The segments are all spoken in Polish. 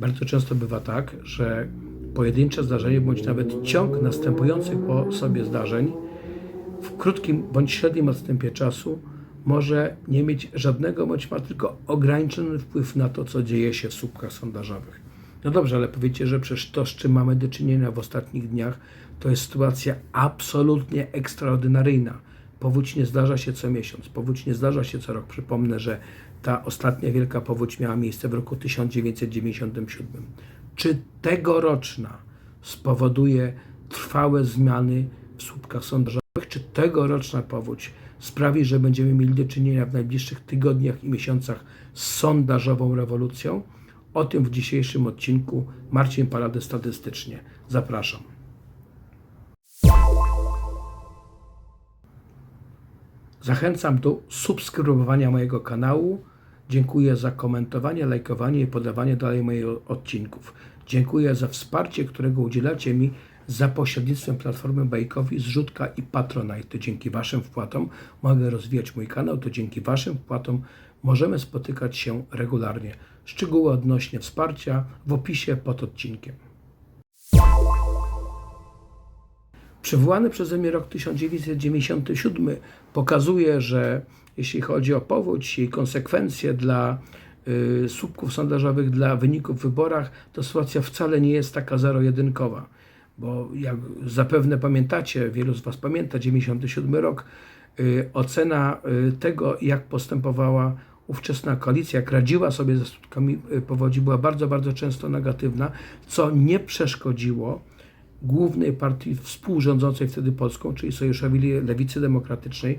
Bardzo często bywa tak, że pojedyncze zdarzenie bądź nawet ciąg następujących po sobie zdarzeń w krótkim bądź średnim odstępie czasu może nie mieć żadnego bądź ma tylko ograniczony wpływ na to, co dzieje się w słupkach sondażowych. No dobrze, ale powiecie, że przecież to, z czym mamy do czynienia w ostatnich dniach, to jest sytuacja absolutnie ekstraordynaryjna. Powódź nie zdarza się co miesiąc, powódź nie zdarza się co rok. Przypomnę, że ta ostatnia wielka powódź miała miejsce w roku 1997. Czy tegoroczna spowoduje trwałe zmiany w słupkach sondażowych? Czy tegoroczna powódź sprawi, że będziemy mieli do czynienia w najbliższych tygodniach i miesiącach z sondażową rewolucją? O tym w dzisiejszym odcinku Marcin Parady statystycznie. Zapraszam. Zachęcam do subskrybowania mojego kanału. Dziękuję za komentowanie, lajkowanie i podawanie dalej moich odcinków. Dziękuję za wsparcie, którego udzielacie mi za pośrednictwem platformy Bajkowi, Zrzutka i Patronite. To dzięki Waszym wpłatom mogę rozwijać mój kanał, to dzięki Waszym wpłatom możemy spotykać się regularnie. Szczegóły odnośnie wsparcia w opisie pod odcinkiem. Przywołany przeze mnie rok 1997 pokazuje, że jeśli chodzi o powódź i konsekwencje dla y, słupków sondażowych, dla wyników w wyborach, to sytuacja wcale nie jest taka zero-jedynkowa. Bo jak zapewne pamiętacie, wielu z Was pamięta, 97 rok, y, ocena y, tego, jak postępowała ówczesna koalicja, jak radziła sobie ze skutkami y, powodzi, była bardzo, bardzo często negatywna, co nie przeszkodziło głównej partii współrządzącej wtedy Polską, czyli Sojuszowi Lewicy Demokratycznej,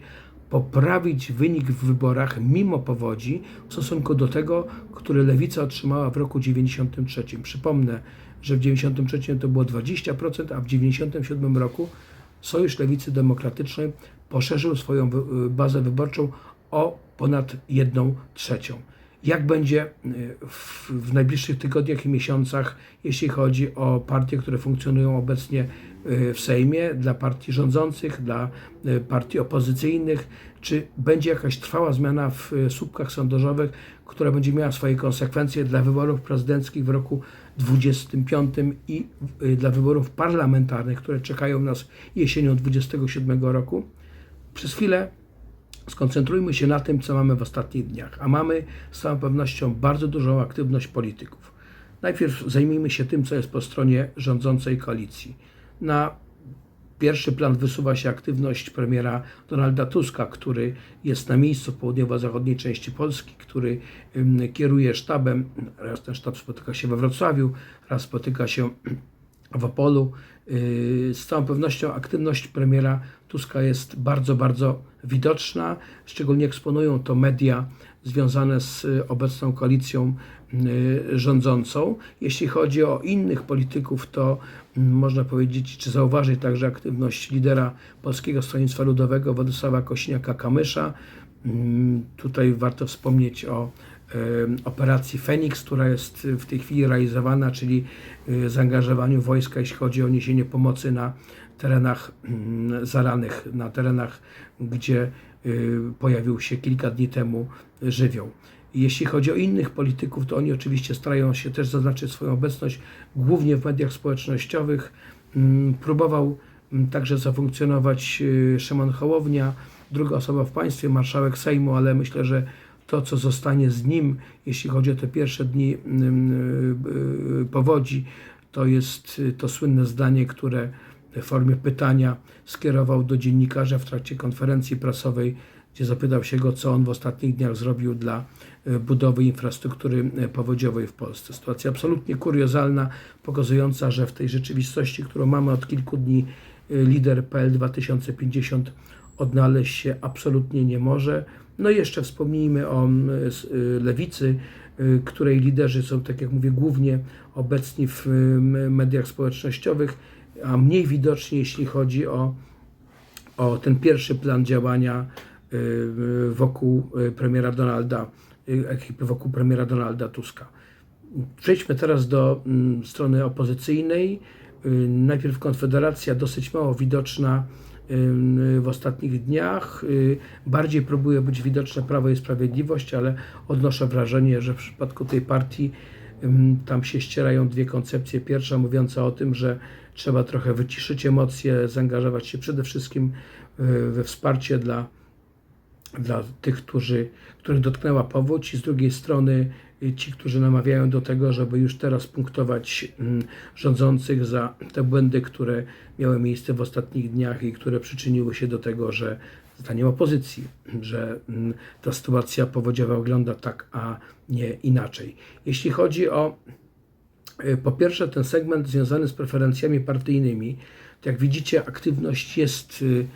poprawić wynik w wyborach mimo powodzi w stosunku do tego, który Lewica otrzymała w roku 93. Przypomnę, że w 93 to było 20%, a w 97 roku Sojusz Lewicy Demokratycznej poszerzył swoją wy- bazę wyborczą o ponad 1 trzecią. Jak będzie y, w, w najbliższych tygodniach i miesiącach, jeśli chodzi o partie, które funkcjonują obecnie y, w Sejmie, dla partii rządzących, dla y, partii opozycyjnych, czy będzie jakaś trwała zmiana w słupkach sondażowych, która będzie miała swoje konsekwencje dla wyborów prezydenckich w roku 25 i dla wyborów parlamentarnych, które czekają nas jesienią 27 roku. Przez chwilę skoncentrujmy się na tym, co mamy w ostatnich dniach. A mamy z całą pewnością bardzo dużą aktywność polityków. Najpierw zajmijmy się tym, co jest po stronie rządzącej koalicji. Na pierwszy plan wysuwa się aktywność premiera Donalda Tuska, który jest na miejscu w południowo-zachodniej części Polski, który kieruje sztabem. Raz ten sztab spotyka się we Wrocławiu, raz spotyka się w Opolu. Yy, Z całą pewnością aktywność premiera Tuska jest bardzo, bardzo widoczna. Szczególnie eksponują to media związane z y, obecną koalicją y, rządzącą. Jeśli chodzi o innych polityków, to mm, można powiedzieć, czy zauważyć także aktywność lidera Polskiego Stronnictwa Ludowego Władysława Kośniaka-Kamysza. Mm, Tutaj warto wspomnieć o operacji Feniks, która jest w tej chwili realizowana, czyli y, zaangażowaniu wojska, jeśli chodzi o niesienie pomocy na terenach mm, zalanych, na terenach, gdzie y, pojawił się kilka dni temu żywioł. Jeśli chodzi o innych polityków, to oni oczywiście starają się też zaznaczyć swoją obecność, głównie w mediach społecznościowych. Mm, Próbował mm, także zafunkcjonować y, Szymon Hołownia, druga osoba w państwie, marszałek Sejmu, ale myślę, że to, co zostanie z nim, jeśli chodzi o te pierwsze dni mm, y, y, powodzi, to jest y, to słynne zdanie, które w formie pytania skierował do dziennikarza w trakcie konferencji prasowej, gdzie zapytał się go, co on w ostatnich dniach zrobił dla y, budowy infrastruktury powodziowej w Polsce. Sytuacja absolutnie kuriozalna, pokazująca, że w tej rzeczywistości, którą mamy od kilku dni, lider PL 2050 odnaleźć się absolutnie nie może. No i jeszcze wspomnijmy o mm, y, lewicy, y, której liderzy są, tak jak mówię, głównie obecni w y, m- mediach społecznościowych, a mniej widoczni, jeśli chodzi o, o ten pierwszy plan działania y, wokół premiera Donalda, ekipy wokół premiera Donalda Tuska. Przejdźmy teraz do mm, strony opozycyjnej. Najpierw Konfederacja, dosyć mało widoczna w ostatnich dniach. Y, Bardziej próbuje być widoczne Prawo i Sprawiedliwość, ale odnoszę wrażenie, że w przypadku tej partii tam się ścierają dwie koncepcje. Pierwsza mówiąca o tym, że trzeba trochę wyciszyć emocje, zaangażować się przede wszystkim y, we wsparcie dla dla tych, którzy, których dotknęła powódź i z drugiej strony ci, którzy namawiają do tego, żeby już teraz punktować mm, rządzących za te błędy, które miały miejsce w ostatnich dniach i które przyczyniły się do tego, że zdaniem opozycji, że mm, ta sytuacja powodziowa wygląda tak, a nie inaczej. Jeśli chodzi o y, po pierwsze ten segment związany z preferencjami partyjnymi, to jak widzicie aktywność jest y,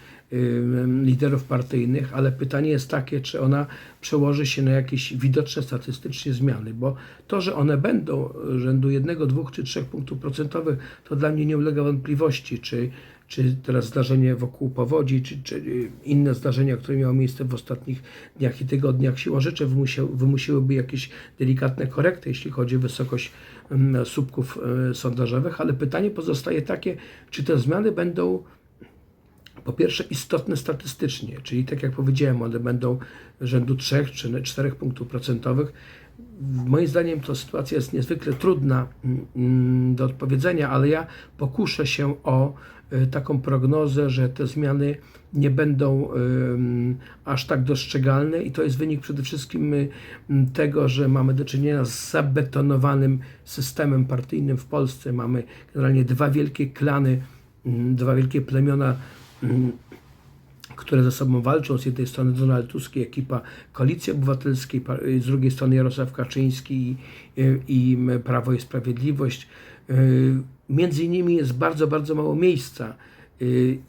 liderów partyjnych, ale pytanie jest takie, czy ona przełoży się na jakieś widoczne statystycznie zmiany, bo to, że one będą rzędu jednego, dwóch czy trzech punktów procentowych, to dla mnie nie ulega wątpliwości, czy, czy teraz zdarzenie wokół powodzi, czy, czy inne zdarzenia, które miały miejsce w ostatnich dniach i tygodniach, siłą rzeczy wymusił, wymusiłyby jakieś delikatne korekty, jeśli chodzi o wysokość słupków e, sondażowych, ale pytanie pozostaje takie, czy te zmiany będą po pierwsze istotne statystycznie, czyli tak jak powiedziałem, one będą rzędu 3 czy 4 punktów procentowych. Moim zdaniem to sytuacja jest niezwykle trudna mm, do odpowiedzenia, ale ja pokuszę się o y, taką prognozę, że te zmiany nie będą aż tak dostrzegalne i to jest wynik przede wszystkim y, tego, że mamy do czynienia z zabetonowanym systemem partyjnym w Polsce. Mamy generalnie dwa wielkie klany, dwa wielkie plemiona które ze sobą walczą. Z jednej strony Donald Tusk i ekipa Koalicji Obywatelskiej, z drugiej strony Jarosław Kaczyński i, i Prawo i Sprawiedliwość. Między innymi jest bardzo, bardzo mało miejsca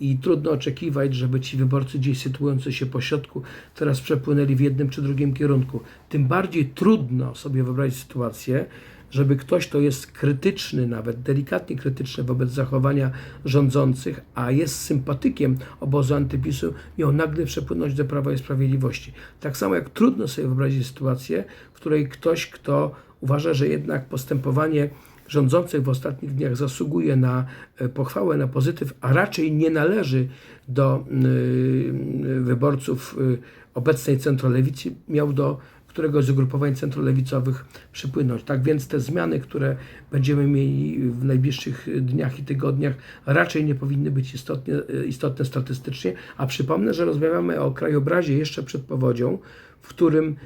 i trudno oczekiwać, żeby ci wyborcy gdzieś sytuujący się po środku teraz przepłynęli w jednym czy drugim kierunku. Tym bardziej trudno sobie wyobrazić sytuację, żeby ktoś, kto jest krytyczny, nawet delikatnie krytyczny wobec zachowania rządzących, a jest sympatykiem obozu antypisu, miał nagle przepłynąć do Prawa i Sprawiedliwości. Tak samo jak trudno sobie wyobrazić sytuację, w której ktoś, kto uważa, że jednak postępowanie rządzących w ostatnich dniach zasługuje na e, pochwałę, na pozytyw, a raczej nie należy do e, wyborców e, obecnej centrolewicy, miał do któregoś z ugrupowań centrolewicowych przypłynąć. Tak więc te zmiany, które będziemy mieli w najbliższych dniach i tygodniach, raczej nie powinny być istotnie, istotne statystycznie. A przypomnę, że rozmawiamy o krajobrazie jeszcze przed powodzią, w którym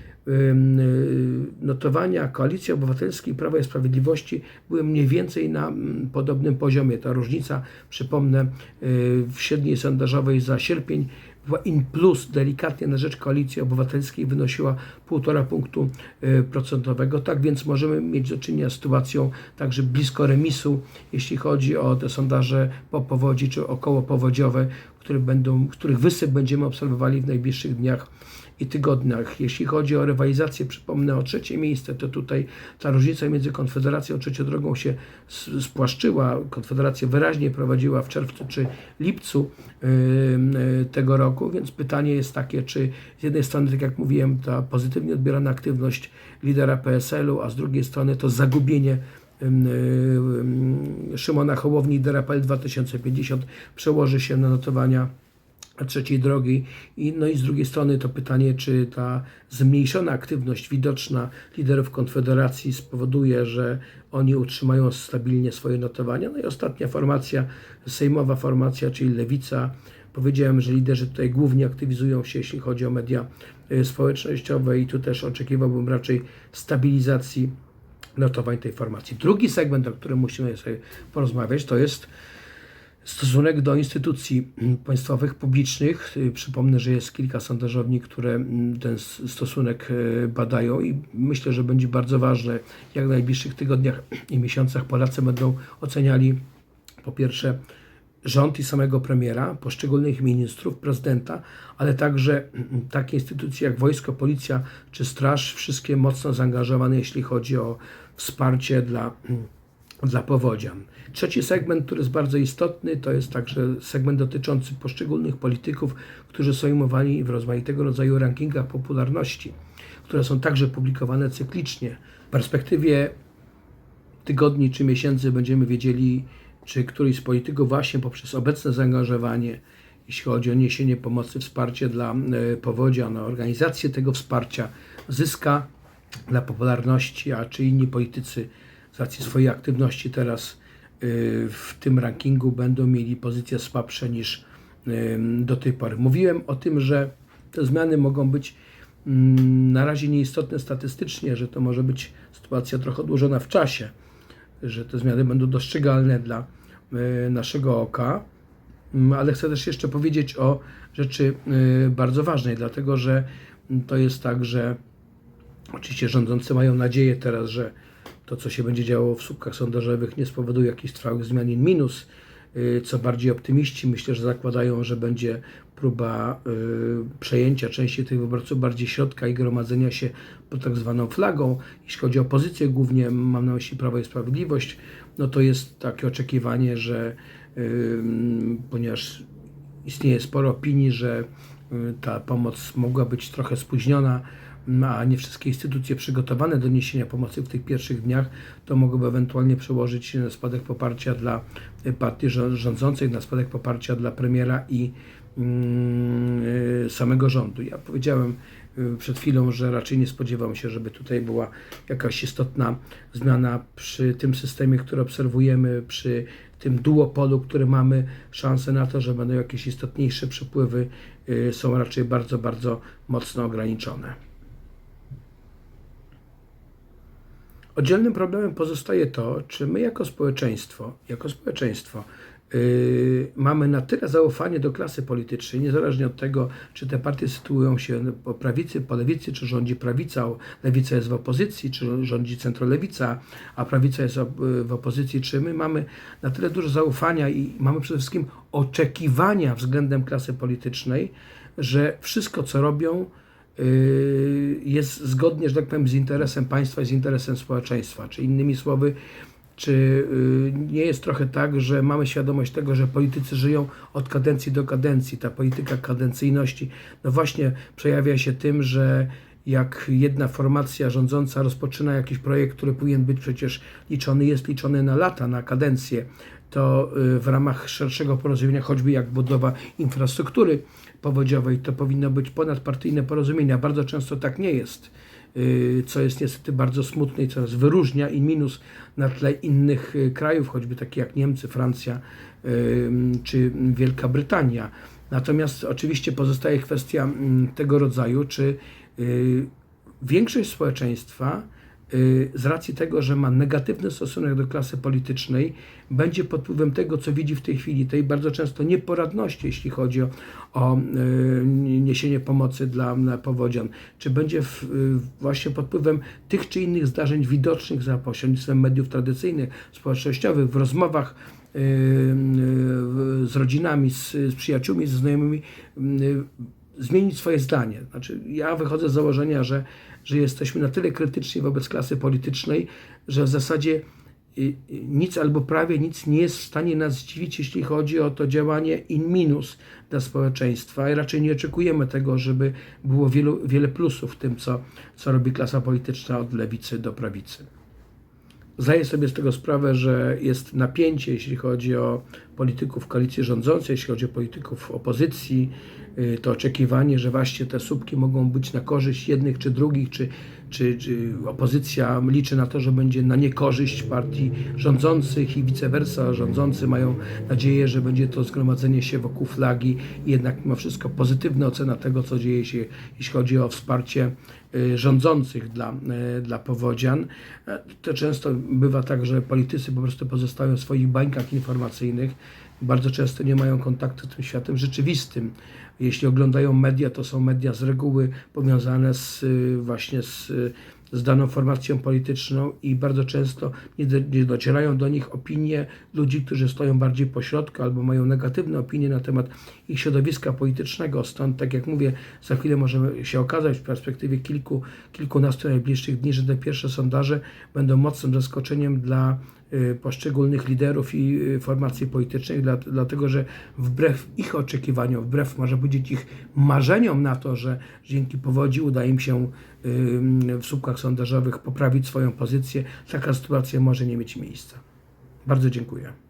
notowania Koalicji Obywatelskiej i Prawa i Sprawiedliwości były mniej więcej na podobnym poziomie. Ta różnica, przypomnę, w średniej sondażowej za sierpień in plus delikatnie na rzecz Koalicji Obywatelskiej wynosiła 1,5 punktu y, procentowego. Tak więc możemy mieć do czynienia z sytuacją także blisko remisu, jeśli chodzi o te sondaże po powodzi czy około powodziowe, które będą, których wysyp będziemy obserwowali w najbliższych dniach i tygodniach. Jeśli chodzi o rywalizację, przypomnę o trzecie miejsce, to tutaj ta różnica między Konfederacją a Trzecią Drogą się spłaszczyła. Konfederacja wyraźnie prowadziła w czerwcu czy lipcu yy, tego roku, więc pytanie jest takie, czy z jednej strony, tak jak mówiłem, ta pozytywnie odbierana aktywność lidera PSL-u, a z drugiej strony to zagubienie Szymona Hołowni, lidera PL 2050 przełoży się na notowania trzeciej drogi. I, no i z drugiej strony to pytanie, czy ta zmniejszona aktywność widoczna liderów Konfederacji spowoduje, że oni utrzymają stabilnie swoje notowania. No i ostatnia formacja, sejmowa formacja, czyli Lewica. Powiedziałem, że liderzy tutaj głównie aktywizują się, jeśli chodzi o media y, społecznościowe i tu też oczekiwałbym raczej stabilizacji notowań tej formacji. Drugi segment, o którym musimy sobie porozmawiać, to jest stosunek do instytucji państwowych, publicznych. Przypomnę, że jest kilka sondażowni, które ten stosunek e, badają i myślę, że będzie bardzo ważne, jak w najbliższych tygodniach i miesiącach Polacy będą oceniali po pierwsze rząd i samego premiera, poszczególnych ministrów, prezydenta, ale także takie instytucje jak wojsko, policja czy straż, wszystkie mocno zaangażowane, jeśli chodzi o wsparcie dla dla powodzian. Trzeci segment, który jest bardzo istotny, to jest także segment dotyczący poszczególnych polityków, którzy są ujmowani w rozmaitego rodzaju rankingach popularności, które są także publikowane cyklicznie. W perspektywie tygodni czy miesięcy będziemy wiedzieli, czy któryś z polityków właśnie poprzez obecne zaangażowanie, jeśli chodzi o niesienie pomocy, wsparcie dla e, powodzian, organizację tego wsparcia, zyska dla popularności, a czy inni politycy z racji swojej aktywności teraz y, w tym rankingu będą mieli pozycje słabsze niż y, do tej pory. Mówiłem o tym, że te zmiany mogą być na razie nieistotne statystycznie, że to może być sytuacja trochę odłożona w czasie, że te zmiany będą dostrzegalne dla y, naszego oka, ale chcę też jeszcze powiedzieć o rzeczy bardzo ważnej, dlatego że to jest tak, że oczywiście rządzący mają nadzieję teraz, że to, co się będzie działo w słupkach sondażowych, nie spowoduje jakichś trwałych zmian in minus. Co bardziej optymiści myślę, że zakładają, że będzie próba y, przejęcia części tych wyborców bardziej środka i gromadzenia się pod tak zwaną flagą. Jeśli chodzi o opozycję, głównie mam na myśli Prawo i Sprawiedliwość, no to jest takie oczekiwanie, że y, ponieważ istnieje sporo opinii, że y, ta pomoc mogła być trochę spóźniona, a nie wszystkie instytucje przygotowane do niesienia pomocy w tych pierwszych dniach, to mogłoby ewentualnie przełożyć się na spadek poparcia dla partii rządzącej, na spadek poparcia dla premiera i mm, y, samego rządu. Ja powiedziałem y, przed chwilą, że raczej nie spodziewam się, żeby tutaj była jakaś istotna zmiana przy tym systemie, który obserwujemy, przy tym duopolu, który mamy, szanse na to, że będą jakieś istotniejsze przepływy, są raczej bardzo, bardzo mocno ograniczone. Oddzielnym problemem pozostaje to, czy my jako społeczeństwo, jako społeczeństwo yy, mamy na tyle zaufanie do klasy politycznej, niezależnie od tego, czy te partie sytuują się po prawicy, po lewicy, czy rządzi prawica, lewica jest w opozycji, czy rządzi centrolewica, a prawica jest w opozycji, czy my mamy na tyle dużo zaufania i mamy przede wszystkim oczekiwania względem klasy politycznej, że wszystko, co robią, jest zgodnie, że tak powiem, z interesem państwa i z interesem społeczeństwa. Czy innymi słowy, czy y, nie jest trochę tak, że mamy świadomość tego, że politycy żyją od kadencji do kadencji. Ta polityka kadencyjności, no właśnie przejawia się tym, że jak jedna formacja rządząca rozpoczyna jakiś projekt, który powinien być przecież liczony, jest liczony na lata, na kadencję, to y, w ramach szerszego porozumienia, choćby jak budowa infrastruktury powodziowej, to powinno być ponadpartyjne porozumienie, a bardzo często tak nie jest, y, co jest niestety bardzo smutne i coraz wyróżnia i minus na tle innych y, krajów, choćby takie jak Niemcy, Francja czy Wielka Brytania. Natomiast oczywiście pozostaje kwestia mm, tego rodzaju, czy większość społeczeństwa Y, z racji tego, że ma negatywny stosunek do klasy politycznej, będzie pod wpływem tego, co widzi w tej chwili, tej bardzo często nieporadności, jeśli chodzi o, o y, niesienie pomocy dla, dla powodzian, czy będzie w, y, właśnie pod wpływem tych czy innych zdarzeń widocznych za pośrednictwem mediów tradycyjnych, społecznościowych, w rozmowach z rodzinami, z, z przyjaciółmi, ze znajomymi, zmienić swoje zdanie. Znaczy, ja wychodzę z założenia, że, że jesteśmy na tyle krytyczni wobec klasy politycznej, że w zasadzie y, y, nic albo prawie nic nie jest w stanie nas zdziwić, jeśli chodzi o to działanie in minus dla społeczeństwa. I raczej nie oczekujemy tego, żeby było wielu, wiele plusów w tym, co, co robi klasa polityczna od lewicy do prawicy. Zdaję sobie z tego sprawę, że jest napięcie, jeśli chodzi o polityków koalicji rządzącej, jeśli chodzi o polityków opozycji, y, to oczekiwanie, że właśnie te słupki mogą być na korzyść jednych czy drugich, czy, czy, czy opozycja liczy na to, że będzie na niekorzyść partii rządzących i vice versa. Rządzący mają nadzieję, że będzie to zgromadzenie się wokół flagi i jednak mimo wszystko pozytywna ocena tego, co dzieje się, jeśli chodzi o wsparcie y, rządzących dla, y, dla powodzian. E, to często bywa tak, że politycy po prostu pozostają w swoich bańkach informacyjnych bardzo często nie mają kontaktu z tym światem rzeczywistym. Jeśli oglądają media, to są media z reguły powiązane z, właśnie z z daną formacją polityczną i bardzo często nie, nie docierają do nich opinie ludzi, którzy stoją bardziej po środku albo mają negatywne opinie na temat ich środowiska politycznego. Stąd, tak jak mówię, za chwilę możemy się okazać w perspektywie kilku, kilkunastu najbliższych dni, że te pierwsze sondaże będą mocnym zaskoczeniem dla y, poszczególnych liderów i y, formacji politycznych, dlatego że wbrew ich oczekiwaniom, wbrew może powiedzieć ich marzeniom na to, że dzięki powodzi uda im się w słupkach sondażowych poprawić swoją pozycję, taka sytuacja może nie mieć miejsca. Bardzo dziękuję.